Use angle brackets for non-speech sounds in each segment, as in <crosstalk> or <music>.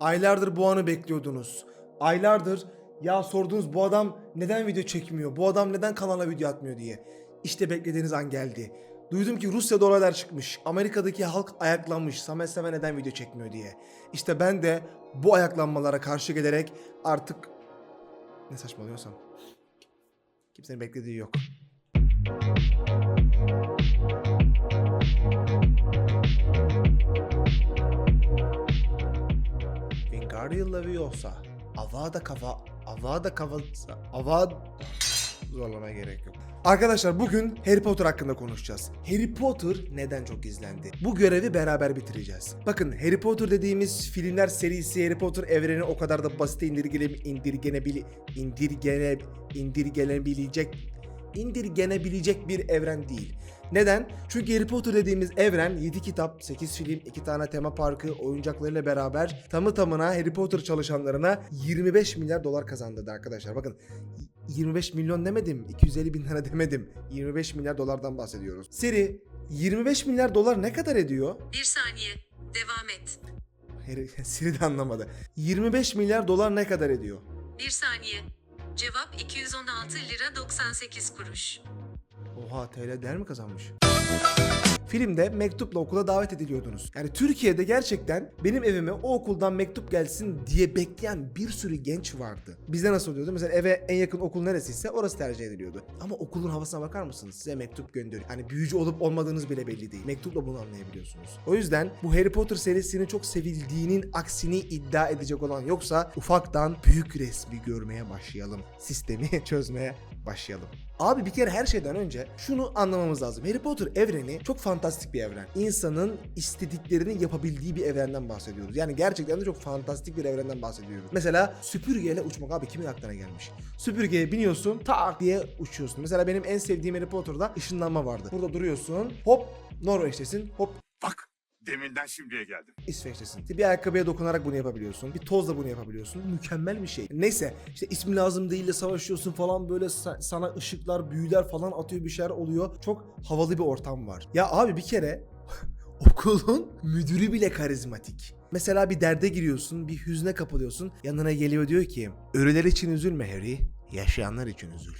Aylardır bu anı bekliyordunuz. Aylardır ya sordunuz bu adam neden video çekmiyor? Bu adam neden kanala video atmıyor diye. İşte beklediğiniz an geldi. Duydum ki Rusya'da olaylar çıkmış. Amerika'daki halk ayaklanmış. Samet Seven neden video çekmiyor diye. İşte ben de bu ayaklanmalara karşı gelerek artık ne saçmalıyorsam kimsenin beklediği yok. Leviosa. Avada kava... Avada kavasa... Avad... Zorlamaya gerek yok. Arkadaşlar bugün Harry Potter hakkında konuşacağız. Harry Potter neden çok izlendi? Bu görevi beraber bitireceğiz. Bakın Harry Potter dediğimiz filmler serisi Harry Potter evreni o kadar da basit indirgene, indirgenebili, indirgene, indirgenebilecek indirgenebilecek bir evren değil. Neden? Çünkü Harry Potter dediğimiz evren 7 kitap, 8 film, 2 tane tema parkı, oyuncaklarıyla beraber tamı tamına Harry Potter çalışanlarına 25 milyar dolar kazandırdı arkadaşlar. Bakın 25 milyon demedim, 250 bin lira demedim. 25 milyar dolardan bahsediyoruz. Seri 25 milyar dolar ne kadar ediyor? Bir saniye. Devam et. <laughs> Siri de anlamadı. 25 milyar dolar ne kadar ediyor? Bir saniye. Cevap 216 lira 98 kuruş. Oha TL değer mi kazanmış? Filmde mektupla okula davet ediliyordunuz. Yani Türkiye'de gerçekten benim evime o okuldan mektup gelsin diye bekleyen bir sürü genç vardı. Bizde nasıl oluyordu? Mesela eve en yakın okul neresiyse orası tercih ediliyordu. Ama okulun havasına bakar mısınız? Size mektup gönderiyor. Hani büyücü olup olmadığınız bile belli değil. Mektupla bunu anlayabiliyorsunuz. O yüzden bu Harry Potter serisinin çok sevildiğinin aksini iddia edecek olan yoksa ufaktan büyük resmi görmeye başlayalım. Sistemi <laughs> çözmeye başlayalım. Abi bir kere her şeyden önce şunu anlamamız lazım. Harry Potter evreni çok fantastik bir evren. İnsanın istediklerini yapabildiği bir evrenden bahsediyoruz. Yani gerçekten de çok fantastik bir evrenden bahsediyoruz. Mesela süpürgeyle uçmak abi kimin aklına gelmiş? Süpürgeye biniyorsun tak diye uçuyorsun. Mesela benim en sevdiğim Harry Potter'da ışınlanma vardı. Burada duruyorsun hop Norveç'tesin hop Bak deminden şimdiye geldim. İsveç'tesin. Bir ayakkabıya dokunarak bunu yapabiliyorsun. Bir tozla bunu yapabiliyorsun. Mükemmel bir şey. Neyse işte ismi lazım değil de savaşıyorsun falan böyle sa- sana ışıklar, büyüler falan atıyor bir şeyler oluyor. Çok havalı bir ortam var. Ya abi bir kere <laughs> okulun müdürü bile karizmatik. Mesela bir derde giriyorsun, bir hüzne kapılıyorsun. Yanına geliyor diyor ki, ölüler için üzülme Harry, yaşayanlar için üzül.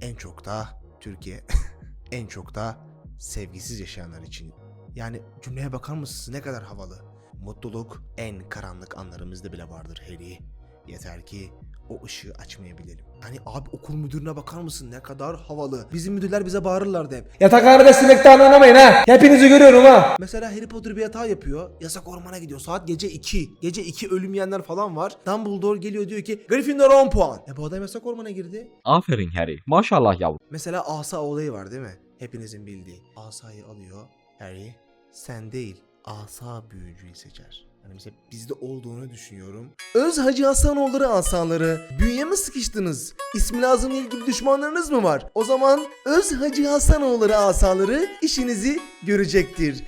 En çok da Türkiye, <laughs> en çok da sevgisiz yaşayanlar için yani cümleye bakar mısınız ne kadar havalı. Mutluluk en karanlık anlarımızda bile vardır Harry. Yeter ki o ışığı açmayabilelim. Hani abi okul müdürüne bakar mısın ne kadar havalı. Bizim müdürler bize bağırırlardı hep. Yatakhanede simekten oynamayın ha. Hepinizi görüyorum ha. Mesela Harry Potter bir hata yapıyor. Yasak ormana gidiyor. Saat gece 2. Gece 2 ölüm yiyenler falan var. Dumbledore geliyor diyor ki Gryffindor 10 puan. E bu adam yasak ormana girdi. Aferin Harry. Maşallah yavrum. Mesela asa olayı var değil mi? Hepinizin bildiği. Asayı alıyor. Harry sen değil asa büyücüyü seçer. Hani mesela bizde olduğunu düşünüyorum. Öz Hacı Hasanoğulları asaları. Büyüye mi sıkıştınız? İsmi lazım değil gibi düşmanlarınız mı var? O zaman Öz Hacı Hasanoğulları asaları işinizi görecektir.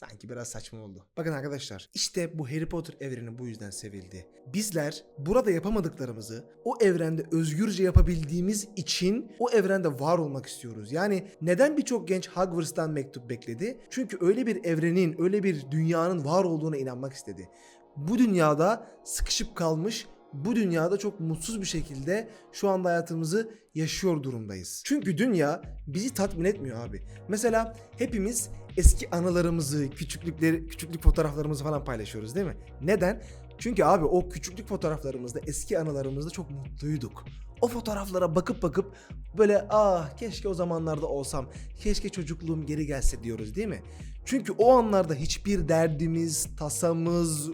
Sanki biraz saçma oldu. Bakın arkadaşlar işte bu Harry Potter evreni bu yüzden sevildi. Bizler burada yapamadıklarımızı o evrende özgürce yapabildiğimiz için o evrende var olmak istiyoruz. Yani neden birçok genç Hogwarts'tan mektup bekledi? Çünkü öyle bir evrenin, öyle bir dünyanın var olduğuna inanmak istedi. Bu dünyada sıkışıp kalmış bu dünyada çok mutsuz bir şekilde şu anda hayatımızı yaşıyor durumdayız. Çünkü dünya bizi tatmin etmiyor abi. Mesela hepimiz eski anılarımızı, küçüklükleri, küçüklük fotoğraflarımızı falan paylaşıyoruz değil mi? Neden? Çünkü abi o küçüklük fotoğraflarımızda, eski anılarımızda çok mutluyduk. O fotoğraflara bakıp bakıp böyle ah keşke o zamanlarda olsam, keşke çocukluğum geri gelse diyoruz değil mi? Çünkü o anlarda hiçbir derdimiz, tasamız,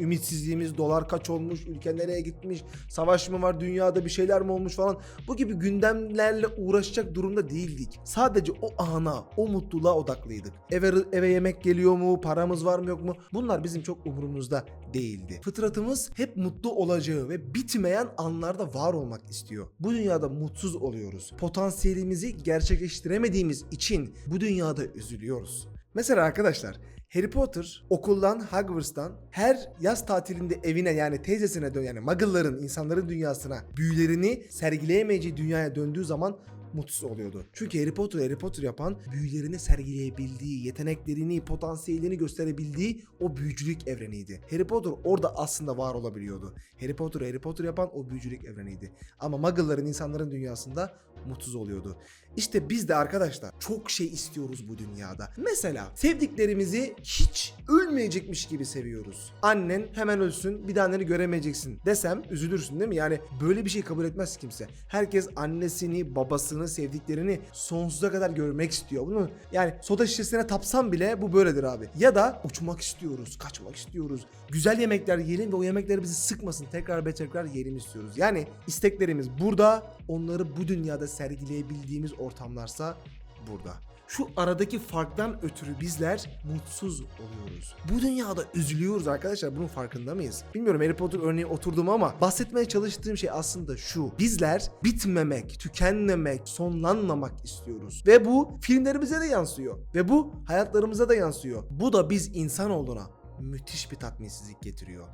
ümitsizliğimiz, dolar kaç olmuş, ülke nereye gitmiş, savaş mı var, dünyada bir şeyler mi olmuş falan bu gibi gündemlerle uğraşacak durumda değildik. Sadece o ana, o mutluluğa odaklıydık. Eve, eve yemek geliyor mu, paramız var mı yok mu? Bunlar bizim çok umurumuzda değildi. Fıtratımız hep mutlu olacağı ve bitmeyen anlarda var olmak istiyor. Bu dünyada mutsuz oluyoruz. Potansiyelimizi gerçekleştiremediğimiz için bu dünyada üzülüyoruz. Mesela arkadaşlar Harry Potter okuldan Hogwarts'tan her yaz tatilinde evine yani teyzesine dön yani Muggle'ların insanların dünyasına büyülerini sergileyemeyeceği dünyaya döndüğü zaman mutsuz oluyordu. Çünkü Harry Potter Harry Potter yapan büyülerini sergileyebildiği, yeteneklerini, potansiyelini gösterebildiği o büyücülük evreniydi. Harry Potter orada aslında var olabiliyordu. Harry Potter Harry Potter yapan o büyücülük evreniydi. Ama Muggle'ların insanların dünyasında mutsuz oluyordu. İşte biz de arkadaşlar çok şey istiyoruz bu dünyada. Mesela sevdiklerimizi hiç ölmeyecekmiş gibi seviyoruz. Annen hemen ölsün bir daha anneni göremeyeceksin desem üzülürsün değil mi? Yani böyle bir şey kabul etmez kimse. Herkes annesini, babasını, sevdiklerini sonsuza kadar görmek istiyor. Bunu yani soda şişesine tapsam bile bu böyledir abi. Ya da uçmak istiyoruz, kaçmak istiyoruz. Güzel yemekler yiyelim ve o yemekler bizi sıkmasın. Tekrar ve tekrar yiyelim istiyoruz. Yani isteklerimiz burada, onları bu dünyada sergileyebildiğimiz ortamlarsa burada. Şu aradaki farktan ötürü bizler mutsuz oluyoruz. Bu dünyada üzülüyoruz arkadaşlar. Bunun farkında mıyız? Bilmiyorum Harry Potter örneği oturdum ama bahsetmeye çalıştığım şey aslında şu. Bizler bitmemek, tükenmemek, sonlanmamak istiyoruz. Ve bu filmlerimize de yansıyor. Ve bu hayatlarımıza da yansıyor. Bu da biz insanoğluna müthiş bir tatminsizlik getiriyor.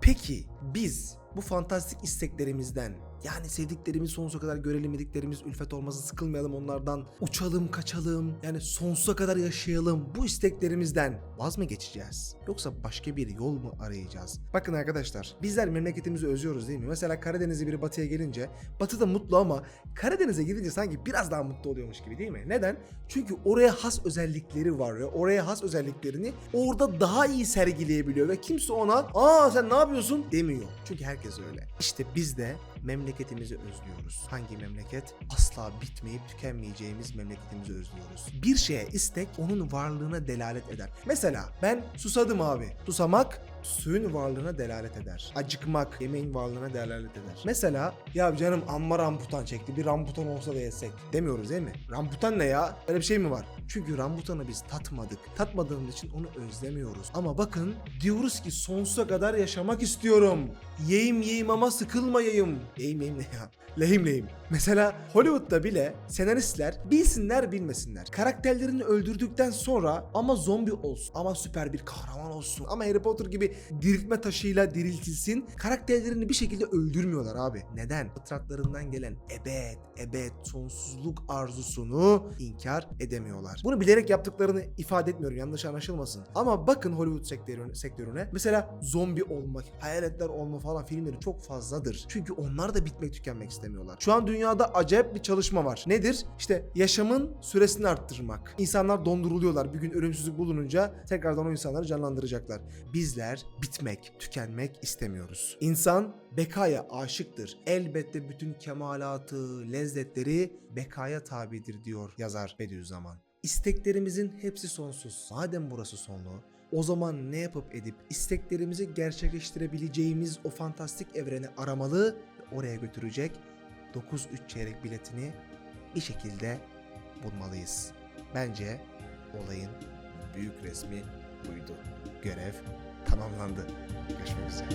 Peki biz bu fantastik isteklerimizden yani sevdiklerimiz sonsuza kadar görelim dediklerimiz ülfet olmasın sıkılmayalım onlardan uçalım kaçalım yani sonsuza kadar yaşayalım bu isteklerimizden vaz mı geçeceğiz yoksa başka bir yol mu arayacağız? Bakın arkadaşlar bizler memleketimizi özlüyoruz değil mi? Mesela Karadeniz'e biri batıya gelince batıda mutlu ama Karadeniz'e gidince sanki biraz daha mutlu oluyormuş gibi değil mi? Neden? Çünkü oraya has özellikleri var ve oraya has özelliklerini orada daha iyi sergileyebiliyor ve kimse ona aa sen ne yapıyorsun demiyor. Çünkü herkes öyle. İşte biz de memleketimizi özlüyoruz. Hangi memleket? Asla bitmeyip tükenmeyeceğimiz memleketimizi özlüyoruz. Bir şeye istek onun varlığına delalet eder. Mesela ben susadım abi. Susamak suyun varlığına delalet eder. Acıkmak yemeğin varlığına delalet eder. Mesela ya canım amma rambutan çekti bir rambutan olsa da yesek demiyoruz değil mi? Rambutan ne ya? Öyle bir şey mi var? Çünkü rambutanı biz tatmadık. Tatmadığımız için onu özlemiyoruz. Ama bakın diyoruz ki sonsuza kadar yaşamak istiyorum. Yiyeyim yiyeyim ama sıkılmayayım. Yiyeyim yiyeyim ne ya? <laughs> Lehim lehim. Mesela Hollywood'da bile senaristler bilsinler bilmesinler. Karakterlerini öldürdükten sonra ama zombi olsun ama süper bir kahraman olsun ama Harry Potter gibi diriltme taşıyla diriltilsin. Karakterlerini bir şekilde öldürmüyorlar abi. Neden? Fıtratlarından gelen ebed, ebed, sonsuzluk arzusunu inkar edemiyorlar. Bunu bilerek yaptıklarını ifade etmiyorum yanlış anlaşılmasın. Ama bakın Hollywood sektörüne, sektörüne. Mesela zombi olmak, hayaletler olma falan filmleri çok fazladır. Çünkü onlar da bitmek tükenmek istemiyorlar. Şu an dünyada acayip bir çalışma var. Nedir? İşte yaşamın süresini arttırmak. İnsanlar donduruluyorlar. Bir gün ölümsüzlük bulununca tekrardan o insanları canlandıracaklar. Bitmek, tükenmek istemiyoruz. İnsan bekaya aşıktır. Elbette bütün kemalatı, lezzetleri bekaya tabidir diyor yazar Bediüzzaman. İsteklerimizin hepsi sonsuz. Madem burası sonlu, o zaman ne yapıp edip isteklerimizi gerçekleştirebileceğimiz o fantastik evreni aramalı ve oraya götürecek 9-3 çeyrek biletini bir şekilde bulmalıyız. Bence olayın büyük resmi buydu. Görev tamamlandı. Görüşmek üzere.